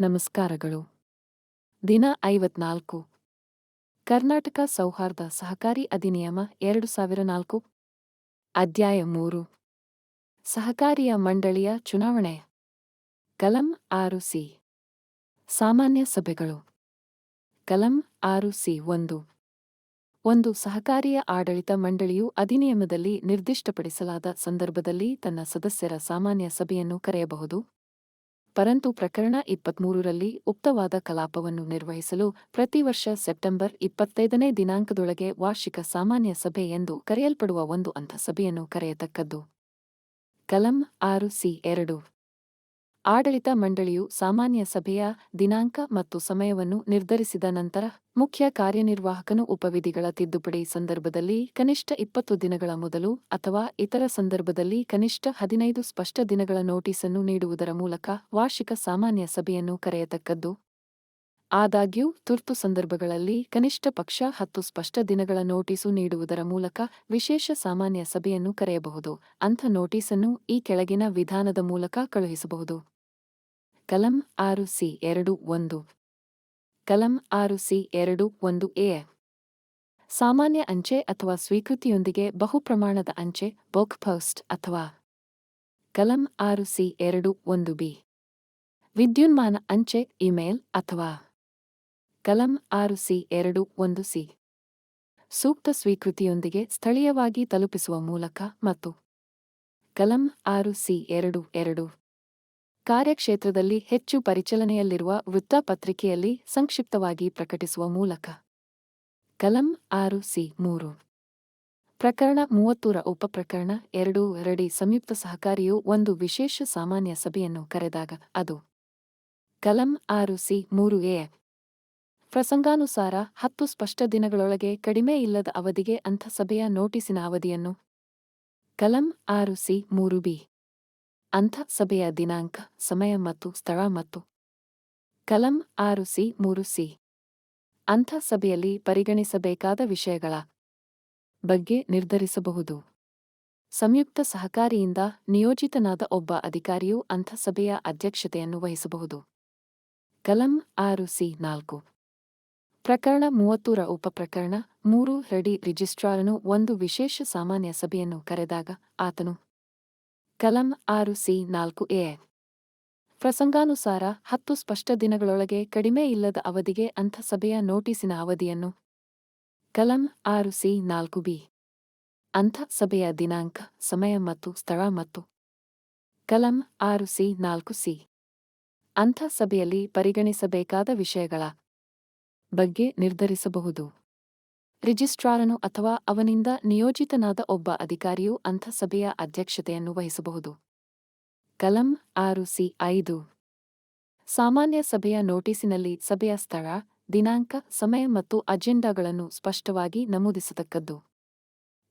ನಮಸ್ಕಾರಗಳು. ದಿನ ಐವತ್ನಾಲ್ಕು. ಕರ್ನಾಟಕ ಸೌಹಾರ್ದ ಸಹಕಾರಿ ಅಧಿನಿಯಮ ಎರಡು ಸಾವಿರ ನಾಲ್ಕು. ಅಧ್ಯಾಯ ಮೂರು. ಸಹಕಾರಿಯ ಮಂಡಳಿಯ ಚುನಾವಣೆ. ಕಲಂ ಆರು ಸಿ. ಸಾಮಾನ್ಯ ಸಭೆಗಳು. ಕಲಂ ಆರು ಸಿ ಒಂದು. ಒಂದು ಸಹಕಾರಿಯ ಆಡಳಿತ ಮಂಡಳಿಯು ಅಧಿನಿಯಮದಲ್ಲಿ ನಿರ್ದಿಷ್ಟಪಡಿಸಲಾದ ಸಂದರ್ಭದಲ್ಲಿ ತನ್ನ ಸದಸ್ಯರ ಸಾಮಾನ್ಯ ಸಭೆಯನ್ನು ಕರೆಯಬಹುದು. ಪರಂತು ಪ್ರಕರಣ ಇಪ್ಪತ್ಮೂರರಲ್ಲಿ ಉಕ್ತವಾದ ಕಲಾಪವನ್ನು ನಿರ್ವಹಿಸಲು ಪ್ರತಿ ವರ್ಷ ಸೆಪ್ಟೆಂಬರ್ ಇಪ್ಪತ್ತೈದನೇ ದಿನಾಂಕದೊಳಗೆ ವಾರ್ಷಿಕ ಸಾಮಾನ್ಯ ಸಭೆ ಎಂದು ಕರೆಯಲ್ಪಡುವ ಒಂದು ಅಂಥ ಸಭೆಯನ್ನು ಕರೆಯತಕ್ಕದ್ದು. ಕಲಂ ಆರು ಸಿ ಎರಡು. ಆಡಳಿತ ಮಂಡಳಿಯು ಸಾಮಾನ್ಯ ಸಭೆಯ ದಿನಾಂಕ ಮತ್ತು ಸಮಯವನ್ನು ನಿರ್ಧರಿಸಿದ ನಂತರ ಮುಖ್ಯ ಕಾರ್ಯನಿರ್ವಾಹಕನು ಉಪವಿಧಿಗಳ ತಿದ್ದುಪಡಿ ಸಂದರ್ಭದಲ್ಲಿ ಕನಿಷ್ಠ ಇಪ್ಪತ್ತು ದಿನಗಳ ಮೊದಲು ಅಥವಾ ಇತರ ಸಂದರ್ಭದಲ್ಲಿ ಕನಿಷ್ಠ ಹದಿನೈದು ಸ್ಪಷ್ಟ ದಿನಗಳ ನೋಟಿಸನ್ನು ನೀಡುವುದರ ಮೂಲಕ ವಾರ್ಷಿಕ ಸಾಮಾನ್ಯ ಸಭೆಯನ್ನು ಕರೆಯತಕ್ಕದ್ದು. ಆದಾಗ್ಯೂ, ತುರ್ತು ಸಂದರ್ಭಗಳಲ್ಲಿ ಕನಿಷ್ಠ ಪಕ್ಷ ಹತ್ತು ಸ್ಪಷ್ಟ ದಿನಗಳ ನೋಟಿಸು ನೀಡುವುದರ ಮೂಲಕ ವಿಶೇಷ ಸಾಮಾನ್ಯ ಸಭೆಯನ್ನು ಕರೆಯಬಹುದು. ಅಂಥ ನೋಟಿಸನ್ನು ಈ ಕೆಳಗಿನ ವಿಧಾನದ ಮೂಲಕ ಕಳುಹಿಸಬಹುದು. ಕಲಂ ಆರು ಸಿ ಎರಡು ಒಂದು ಕಲಂ ಆರು ಸಿ ಎರಡು ಒಂದು ಎ. ಸಾಮಾನ್ಯ ಅಂಚೆ ಅಥವಾ ಸ್ವೀಕೃತಿಯೊಂದಿಗೆ ಬಹುಪ್ರಮಾಣದ ಅಂಚೆ ಬೋಕ್ ಪೋಸ್ಟ್ ಅಥವಾ ಕಲಂ ಆರು ಸಿ ಎರಡು ಒಂದು ಬಿ. ವಿದ್ಯುನ್ಮಾನ ಅಂಚೆ, ಇಮೇಲ್ ಅಥವಾ ಕಲಂ ಆರು ಸಿ ಎರಡು ಒಂದು ಸಿ. ಸೂಕ್ತ ಸ್ವೀಕೃತಿಯೊಂದಿಗೆ ಸ್ಥಳೀಯವಾಗಿ ತಲುಪಿಸುವ ಮೂಲಕ ಮತ್ತು ಕಲಂ ಆರು ಸಿ ಎರಡು ಎರಡು ಕಾರ್ಯಕ್ಷೇತ್ರದಲ್ಲಿ ಹೆಚ್ಚು ಪರಿಚಲನೆಯಲ್ಲಿರುವ ವೃತ್ತಪತ್ರಿಕೆಯಲ್ಲಿ ಸಂಕ್ಷಿಪ್ತವಾಗಿ ಪ್ರಕಟಿಸುವ ಮೂಲಕ. ಕಲಂ ಆರು ಸಿ ಮೂರು. ಪ್ರಕರಣ ಮೂವತ್ತೂರ ಉಪಪ್ರಕರಣ ಎರಡು ಎರಡಿ ಸಂಯುಕ್ತ ಸಹಕಾರಿಯು ಒಂದು ವಿಶೇಷ ಸಾಮಾನ್ಯ ಸಭೆಯನ್ನು ಕರೆದಾಗ ಅದು. ಕಲಂ ಆರು ಸಿ ಮೂರು ಎ. ಪ್ರಸಂಗಾನುಸಾರ ಹತ್ತು ಸ್ಪಷ್ಟ ದಿನಗಳೊಳಗೆ ಕಡಿಮೆ ಇಲ್ಲದ ಅವಧಿಗೆ ಅಂಥ ಸಭೆಯ ನೋಟಿಸಿನ ಅವಧಿಯನ್ನು. ಕಲಂ ಆರು ಸಿ ಮೂರು ಬಿ. ಅಂಥ ಸಭೆಯ ದಿನಾಂಕ, ಸಮಯ ಮತ್ತು ಸ್ಥಳ ಮತ್ತು ಕಲಂ ಆರು ಸಿ, ಮೂರು ಸಿ. ಅಂಥ ಸಭೆಯಲ್ಲಿ ಪರಿಗಣಿಸಬೇಕಾದ ವಿಷಯಗಳ ಬಗ್ಗೆ ನಿರ್ಧರಿಸಬಹುದು. ಸಂಯುಕ್ತ ಸಹಕಾರಿಯಿಂದ ನಿಯೋಜಿತನಾದ ಒಬ್ಬ ಅಧಿಕಾರಿಯು ಅಂಥ ಸಭೆಯ ಅಧ್ಯಕ್ಷತೆಯನ್ನು ವಹಿಸಬಹುದು. ಕಲಂ ಆರು ಸಿ ನಾಲ್ಕು. ಪ್ರಕರಣ ಮೂವತ್ತೂರ ಉಪಪ್ರಕರಣ ಮೂರು ರೆಡಿ ರಿಜಿಸ್ಟ್ರಾರನು ಒಂದು ವಿಶೇಷ ಸಾಮಾನ್ಯ ಸಭೆಯನ್ನು ಕರೆದಾಗ ಆತನು ಕಲಂ ಆರು ಸಿ ನಾಲ್ಕು ಎ. ಪ್ರಸಂಗಾನುಸಾರ ಹತ್ತು ಸ್ಪಷ್ಟ ದಿನಗಳೊಳಗೆ ಕಡಿಮೆ ಇಲ್ಲದ ಅವಧಿಗೆ ಅಂಥಸಭೆಯ ನೋಟಿಸಿನ ಅವಧಿಯನ್ನು ಕಲಂ ಆರು ಸಿ ನಾಲ್ಕು ಬಿ. ಅಂಥ ಸಭೆಯ ದಿನಾಂಕ, ಸಮಯ ಮತ್ತು ಸ್ಥಳ ಮತ್ತು ಕಲಂ ಆರು ಸಿ ನಾಲ್ಕು ಸಿ. ಅಂಥ ಸಭೆಯಲ್ಲಿ ಪರಿಗಣಿಸಬೇಕಾದ ವಿಷಯಗಳ ಬಗ್ಗೆ ನಿರ್ಧರಿಸಬಹುದು. ರಿಜಿಸ್ಟ್ರಾರನು ಅಥವಾ ಅವನಿಂದ ನಿಯೋಜಿತನಾದ ಒಬ್ಬ ಅಧಿಕಾರಿಯು ಅಂಥ ಸಭೆಯ ಅಧ್ಯಕ್ಷತೆಯನ್ನು ವಹಿಸಬಹುದು. ಕಲಂ ಆರು ಸಿ ಐದು. ಸಾಮಾನ್ಯ ಸಭೆಯ ನೋಟಿಸಿನಲ್ಲಿ ಸಭೆಯ ಸ್ಥಳ, ದಿನಾಂಕ, ಸಮಯ ಮತ್ತು ಅಜೆಂಡಾಗಳನ್ನು ಸ್ಪಷ್ಟವಾಗಿ ನಮೂದಿಸತಕ್ಕದ್ದು.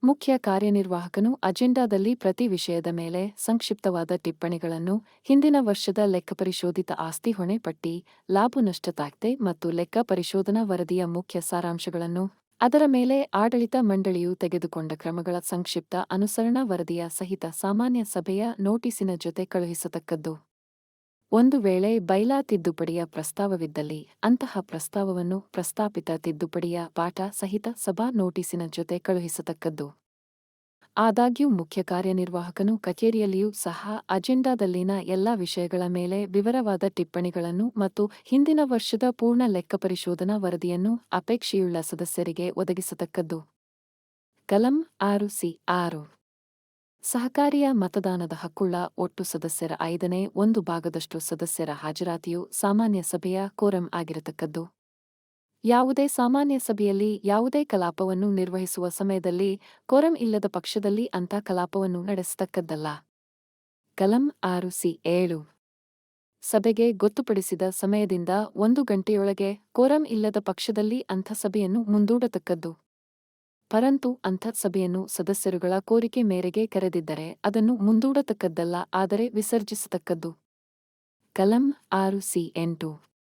ಮುಖ್ಯ ಕಾರ್ಯನಿರ್ವಾಹಕನು ಅಜೆಂಡಾದಲ್ಲಿ ಪ್ರತಿ ವಿಷಯದ ಮೇಲೆ ಸಂಕ್ಷಿಪ್ತವಾದ ಟಿಪ್ಪಣಿಗಳನ್ನು, ಹಿಂದಿನ ವರ್ಷದ ಲೆಕ್ಕಪರಿಶೋಧಿತ ಆಸ್ತಿ ಹೊಣೆ ಪಟ್ಟಿ ಲಾಭ ಮತ್ತು ಲೆಕ್ಕ ಪರಿಶೋಧನಾ ವರದಿಯ ಮುಖ್ಯ ಸಾರಾಂಶಗಳನ್ನು ಅದರ ಮೇಲೆ ಆಡಳಿತ ಮಂಡಳಿಯು ತೆಗೆದುಕೊಂಡ ಕ್ರಮಗಳ ಸಂಕ್ಷಿಪ್ತ ಅನುಸರಣಾ ವರದಿಯ ಸಹಿತ ಸಾಮಾನ್ಯ ಸಭೆಯ ನೋಟಿಸಿನ ಜೊತೆ ಕಳುಹಿಸತಕ್ಕದ್ದು. ಒಂದು ವೇಳೆ ಬೈಲಾ ತಿದ್ದುಪಡಿಯ ಪ್ರಸ್ತಾವವಿದ್ದಲ್ಲಿ ಅಂತಹ ಪ್ರಸ್ತಾವವನ್ನು ಪ್ರಸ್ತಾಪಿತ ತಿದ್ದುಪಡಿಯ ಪಾಠ ಸಹಿತ ಸಭಾ ನೋಟಿಸಿನ ಜೊತೆ ಕಳುಹಿಸತಕ್ಕದ್ದು. ಆದಾಗ್ಯೂ ಮುಖ್ಯ ಕಾರ್ಯನಿರ್ವಾಹಕನು ಕಚೇರಿಯಲ್ಲಿಯೂ ಸಹ ಅಜೆಂಡಾದಲ್ಲಿನ ಎಲ್ಲಾ ವಿಷಯಗಳ ಮೇಲೆ ವಿವರವಾದ ಟಿಪ್ಪಣಿಗಳನ್ನು ಮತ್ತು ಹಿಂದಿನ ವರ್ಷದ ಪೂರ್ಣ ಲೆಕ್ಕ ಪರಿಶೋಧನಾ ವರದಿಯನ್ನು ಅಪೇಕ್ಷೆಯುಳ್ಳ ಸದಸ್ಯರಿಗೆ ಒದಗಿಸತಕ್ಕದ್ದು. ಕಲಂ ಆರು ಸಿ ಆರು. ಸಹಕಾರಿಯ ಮತದಾನದ ಹಕ್ಕುಳ್ಳ ಒಟ್ಟು ಸದಸ್ಯರ ಐದನೇ ಒಂದು ಭಾಗದಷ್ಟು ಸದಸ್ಯರ ಹಾಜರಾತಿಯು ಸಾಮಾನ್ಯ ಸಭೆಯ ಕೋರಂ ಆಗಿರತಕ್ಕದ್ದು. ಯಾವುದೇ ಸಾಮಾನ್ಯ ಸಭೆಯಲ್ಲಿ ಯಾವುದೇ ಕಲಾಪವನ್ನು ನಿರ್ವಹಿಸುವ ಸಮಯದಲ್ಲಿ ಕೋರಂ ಇಲ್ಲದ ಪಕ್ಷದಲ್ಲಿ ಅಂಥ ಕಲಾಪವನ್ನು ನಡೆಸತಕ್ಕದ್ದಲ್ಲ. ಕಲಂ ಆರು ಸಿ ಏಳು. ಸಭೆಗೆ ಗೊತ್ತುಪಡಿಸಿದ ಸಮಯದಿಂದ ಒಂದು ಗಂಟೆಯೊಳಗೆ ಕೋರಂ ಇಲ್ಲದ ಪಕ್ಷದಲ್ಲಿ ಅಂಥ ಸಭೆಯನ್ನು ಮುಂದೂಡತಕ್ಕದ್ದು. ಪರಂತು ಅಂಥ ಸಭೆಯನ್ನು ಸದಸ್ಯರುಗಳ ಕೋರಿಕೆ ಮೇರೆಗೆ ಕರೆದಿದ್ದರೆ ಅದನ್ನು ಮುಂದೂಡತಕ್ಕದ್ದಲ್ಲ ಆದರೆ ವಿಸರ್ಜಿಸತಕ್ಕದ್ದು. ಕಲಂ ಆರು ಸಿ ಎಂಟು.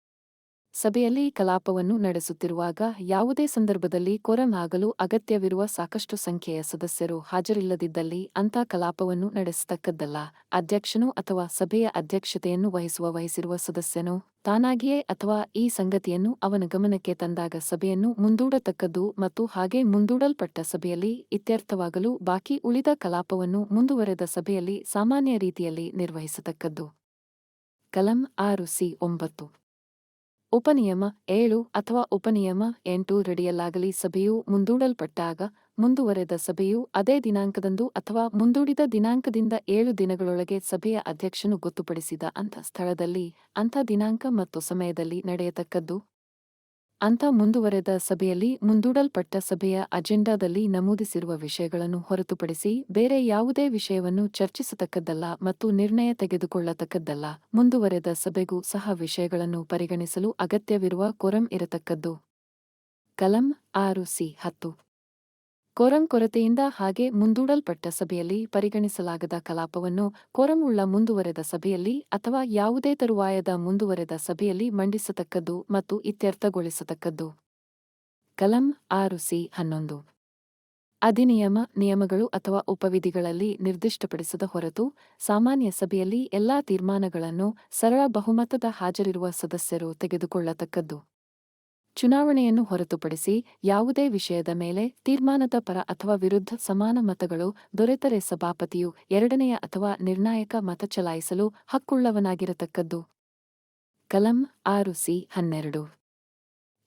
ಸಭೆಯಲ್ಲಿ ಕಲಾಪವನ್ನು ನಡೆಸುತ್ತಿರುವಾಗ ಯಾವುದೇ ಸಂದರ್ಭದಲ್ಲಿ ಕೊರಂ ಆಗಲು ಅಗತ್ಯವಿರುವ ಸಾಕಷ್ಟು ಸಂಖ್ಯೆಯ ಸದಸ್ಯರು ಹಾಜರಿಲ್ಲದಿದ್ದಲ್ಲಿ ಅಂಥ ಕಲಾಪವನ್ನು ನಡೆಸತಕ್ಕದ್ದಲ್ಲ. ಅಧ್ಯಕ್ಷನು ಅಥವಾ ಸಭೆಯ ಅಧ್ಯಕ್ಷತೆಯನ್ನು ವಹಿಸುವ ವಹಿಸಿರುವ ಸದಸ್ಯನು ತಾನಾಗಿಯೇ ಅಥವಾ ಈ ಸಂಗತಿಯನ್ನು ಅವನ ಗಮನಕ್ಕೆ ತಂದಾಗ ಸಭೆಯನ್ನು ಮುಂದೂಡತಕ್ಕದ್ದು ಮತ್ತು ಹಾಗೆ ಮುಂದೂಡಲ್ಪಟ್ಟ ಸಭೆಯಲ್ಲಿ ಇತ್ಯರ್ಥವಾಗಲು ಬಾಕಿ ಉಳಿದ ಕಲಾಪವನ್ನು ಮುಂದುವರೆದ ಸಭೆಯಲ್ಲಿ ಸಾಮಾನ್ಯ ರೀತಿಯಲ್ಲಿ ನಿರ್ವಹಿಸತಕ್ಕದ್ದು. ಕಲಂ ಆರು ಸಿ ಒಂಬತ್ತು. ಉಪನಿಯಮ ಏಳು ಅಥವಾ ಉಪನಿಯಮ ಎಂಟು ರೆಡಿಯಲ್ಲಾಗಲಿ ಸಭೆಯು ಮುಂದೂಡಲ್ಪಟ್ಟಾಗ ಮುಂದುವರೆದ ಸಭೆಯು ಅದೇ ದಿನಾಂಕದಂದು ಅಥವಾ ಮುಂದೂಡಿದ ದಿನಾಂಕದಿಂದ ಏಳು ದಿನಗಳೊಳಗೆ ಸಭೆಯ ಅಧ್ಯಕ್ಷನು ಗೊತ್ತುಪಡಿಸಿದ ಅಂಥ ಸ್ಥಳದಲ್ಲಿ ಅಂಥ ದಿನಾಂಕ ಮತ್ತು ಸಮಯದಲ್ಲಿ ನಡೆಯತಕ್ಕದ್ದು ಅಂಥ ಮುಂದುವರೆದ ಸಭೆಯಲ್ಲಿ ಮುಂದೂಡಲ್ಪಟ್ಟ ಸಭೆಯ ಅಜೆಂಡಾದಲ್ಲಿ ನಮೂದಿಸಿರುವ ವಿಷಯಗಳನ್ನು ಹೊರತುಪಡಿಸಿ ಬೇರೆ ಯಾವುದೇ ವಿಷಯವನ್ನು ಚರ್ಚಿಸತಕ್ಕದ್ದಲ್ಲ ಮತ್ತು ನಿರ್ಣಯ ತೆಗೆದುಕೊಳ್ಳತಕ್ಕದ್ದಲ್ಲ. ಮುಂದುವರೆದ ಸಭೆಗೂ ಸಹ ವಿಷಯಗಳನ್ನು ಪರಿಗಣಿಸಲು ಅಗತ್ಯವಿರುವ ಕೊರಂ ಇರತಕ್ಕದ್ದು. ಕಲಂ ಆರು ಸಿ ಹತ್ತು. ಕೊರಂ ಕೊರತೆಯಿಂದ ಹಾಗೆ ಮುಂದೂಡಲ್ಪಟ್ಟ ಸಭೆಯಲ್ಲಿ ಪರಿಗಣಿಸಲಾಗದ ಕಲಾಪವನ್ನು ಕೋರಂ ಉಳ್ಳ ಮುಂದುವರೆದ ಸಭೆಯಲ್ಲಿ ಅಥವಾ ಯಾವುದೇ ತರುವಾಯದ ಮುಂದುವರೆದ ಸಭೆಯಲ್ಲಿ ಮಂಡಿಸತಕ್ಕದ್ದು ಮತ್ತು ಇತ್ಯರ್ಥಗೊಳಿಸತಕ್ಕದ್ದು. ಕಲಂ ಆರು ಸಿ ಹನ್ನೊಂದು. ಅಧಿನಿಯಮ, ನಿಯಮಗಳು ಅಥವಾ ಉಪವಿಧಿಗಳಲ್ಲಿ ನಿರ್ದಿಷ್ಟಪಡಿಸದ ಹೊರತು ಸಾಮಾನ್ಯ ಸಭೆಯಲ್ಲಿ ಎಲ್ಲಾ ತೀರ್ಮಾನಗಳನ್ನು ಸರಳ ಬಹುಮತದ ಹಾಜರಿರುವ ಸದಸ್ಯರು ತೆಗೆದುಕೊಳ್ಳತಕ್ಕದ್ದು. ಚುನಾವಣೆಯನ್ನು ಹೊರತುಪಡಿಸಿ ಯಾವುದೇ ವಿಷಯದ ಮೇಲೆ ತೀರ್ಮಾನದ ಪರ ಅಥವಾ ವಿರುದ್ಧ ಸಮಾನ ಮತಗಳು ದೊರೆತರೆ ಸಭಾಪತಿಯು ಎರಡನೆಯ ಅಥವಾ ನಿರ್ಣಾಯಕ ಮತ ಚಲಾಯಿಸಲು ಹಕ್ಕುಳ್ಳವನಾಗಿರತಕ್ಕದ್ದು. ಕಲಂ ಆರು ಸಿ ಹನ್ನೆರಡು.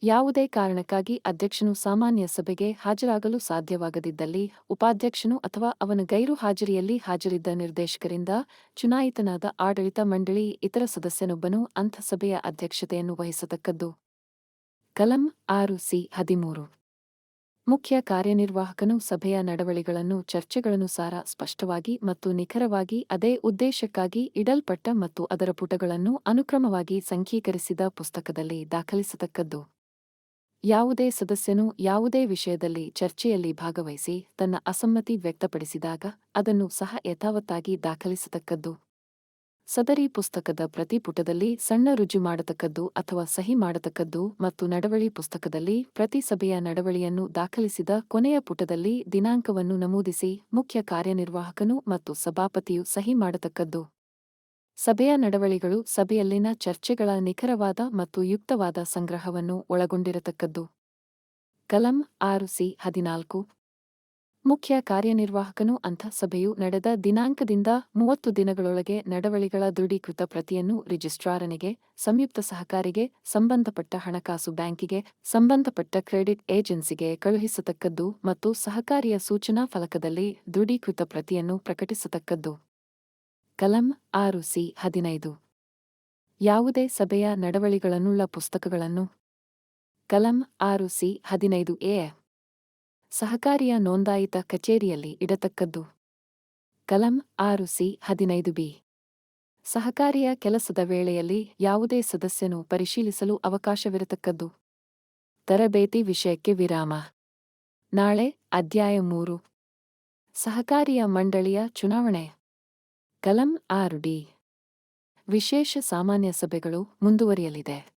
ಯಾವುದೇ ಕಾರಣಕ್ಕಾಗಿ ಅಧ್ಯಕ್ಷನು ಸಾಮಾನ್ಯ ಸಭೆಗೆ ಹಾಜರಾಗಲು ಸಾಧ್ಯವಾಗದಿದ್ದಲ್ಲಿ ಉಪಾಧ್ಯಕ್ಷನು ಅಥವಾ ಅವನ ಗೈರು ಹಾಜರಿಯಲ್ಲಿ ಹಾಜರಿದ್ದ ನಿರ್ದೇಶಕರಿಂದ ಚುನಾಯಿತನಾದ ಆಡಳಿತ ಮಂಡಳಿ ಇತರ ಸದಸ್ಯನೊಬ್ಬನು ಅಂಥ ಸಭೆಯ ಅಧ್ಯಕ್ಷತೆಯನ್ನು ವಹಿಸತಕ್ಕದ್ದು. ಕಲಂ ಆರು ಸಿ ಹದಿಮೂರು. ಮುಖ್ಯ ಕಾರ್ಯನಿರ್ವಾಹಕನು ಸಭೆಯ ನಡವಳಿಗಳನ್ನು, ಚರ್ಚೆಗಳನುಸಾರ ಸ್ಪಷ್ಟವಾಗಿ ಮತ್ತು ನಿಖರವಾಗಿ ಅದೇ ಉದ್ದೇಶಕ್ಕಾಗಿ ಇಡಲ್ಪಟ್ಟ ಮತ್ತು ಅದರ ಪುಟಗಳನ್ನು ಅನುಕ್ರಮವಾಗಿ ಸಂಖ್ಯೀಕರಿಸಿದ ಪುಸ್ತಕದಲ್ಲಿ ದಾಖಲಿಸತಕ್ಕದ್ದು. ಯಾವುದೇ ಸದಸ್ಯನು ಯಾವುದೇ ವಿಷಯದಲ್ಲಿ ಚರ್ಚೆಯಲ್ಲಿ ಭಾಗವಹಿಸಿ ತನ್ನ ಅಸಮ್ಮತಿ ವ್ಯಕ್ತಪಡಿಸಿದಾಗ ಅದನ್ನು ಸಹ ಯಥಾವತ್ತಾಗಿ ದಾಖಲಿಸತಕ್ಕದ್ದು. ಸದರಿ ಪುಸ್ತಕದ ಪ್ರತಿ ಪುಟದಲ್ಲಿ ಸಣ್ಣ ರುಜು ಮಾಡತಕ್ಕದ್ದು ಅಥವಾ ಸಹಿ ಮಾಡತಕ್ಕದ್ದು ಮತ್ತು ನಡವಳಿ ಪುಸ್ತಕದಲ್ಲಿ ಪ್ರತಿ ಸಭೆಯ ನಡವಳಿಯನ್ನು ದಾಖಲಿಸಿದ ಕೊನೆಯ ಪುಟದಲ್ಲಿ ದಿನಾಂಕವನ್ನು ನಮೂದಿಸಿ ಮುಖ್ಯ ಕಾರ್ಯನಿರ್ವಾಹಕನು ಮತ್ತು ಸಭಾಪತಿಯು ಸಹಿ ಮಾಡತಕ್ಕದ್ದು. ಸಭೆಯ ನಡವಳಿಗಳು ಸಭೆಯಲ್ಲಿನ ಚರ್ಚೆಗಳ ನಿಖರವಾದ ಮತ್ತು ಯುಕ್ತವಾದ ಸಂಗ್ರಹವನ್ನು ಒಳಗೊಂಡಿರತಕ್ಕದ್ದು. ಕಲಂ ಆರು ಸಿ ಹದಿನಾಲ್ಕು ಮುಖ್ಯ ಕಾರ್ಯನಿರ್ವಾಹಕನು ಅಂಥ ಸಭೆಯು ನಡೆದ ದಿನಾಂಕದಿಂದ ಮೂವತ್ತು ದಿನಗಳೊಳಗೆ ನಡವಳಿಗಳ ದೃಢೀಕೃತ ಪ್ರತಿಯನ್ನು ರಿಜಿಸ್ಟ್ರಾರನಿಗೆ, ಸಂಯುಕ್ತ ಸಹಕಾರಿಗೆ, ಸಂಬಂಧಪಟ್ಟ ಹಣಕಾಸು ಬ್ಯಾಂಕಿಗೆ, ಸಂಬಂಧಪಟ್ಟ ಕ್ರೆಡಿಟ್ ಏಜೆನ್ಸಿಗೆ ಕಳುಹಿಸತಕ್ಕದ್ದು ಮತ್ತು ಸಹಕಾರಿಯ ಸೂಚನಾ ಫಲಕದಲ್ಲಿ ದೃಢೀಕೃತ ಪ್ರತಿಯನ್ನು ಪ್ರಕಟಿಸತಕ್ಕದ್ದು. ಕಲಂ ಆರು ಸಿ ಹದಿನೈದು. ಯಾವುದೇ ಸಭೆಯ ನಡವಳಿಗಳನ್ನುಳ್ಳ ಪುಸ್ತಕಗಳನ್ನು ಕಲಂ ಆರು ಸಿ ಹದಿನೈದು ಎ ಸಹಕಾರಿಯ ನೋಂದಾಯಿತ ಕಚೇರಿಯಲ್ಲಿ ಇಡತಕ್ಕದ್ದು. ಕಲಂ ಆರು ಸಿ ಹದಿನೈದು ಬಿ. ಸಹಕಾರಿಯ ಕೆಲಸದ ವೇಳೆಯಲ್ಲಿ ಯಾವುದೇ ಸದಸ್ಯನು ಪರಿಶೀಲಿಸಲು ಅವಕಾಶವಿರತಕ್ಕದ್ದು. ತರಬೇತಿ ವಿಷಯಕ್ಕೆ ವಿರಾಮ. ನಾಳೆ ಅಧ್ಯಾಯ ಮೂರು. ಸಹಕಾರಿಯ ಮಂಡಳಿಯ ಚುನಾವಣೆ. ಕಲಂ ಆರು ಡಿ. ವಿಶೇಷ ಸಾಮಾನ್ಯ ಸಭೆಗಳು ಮುಂದುವರಿಯಲಿದೆ.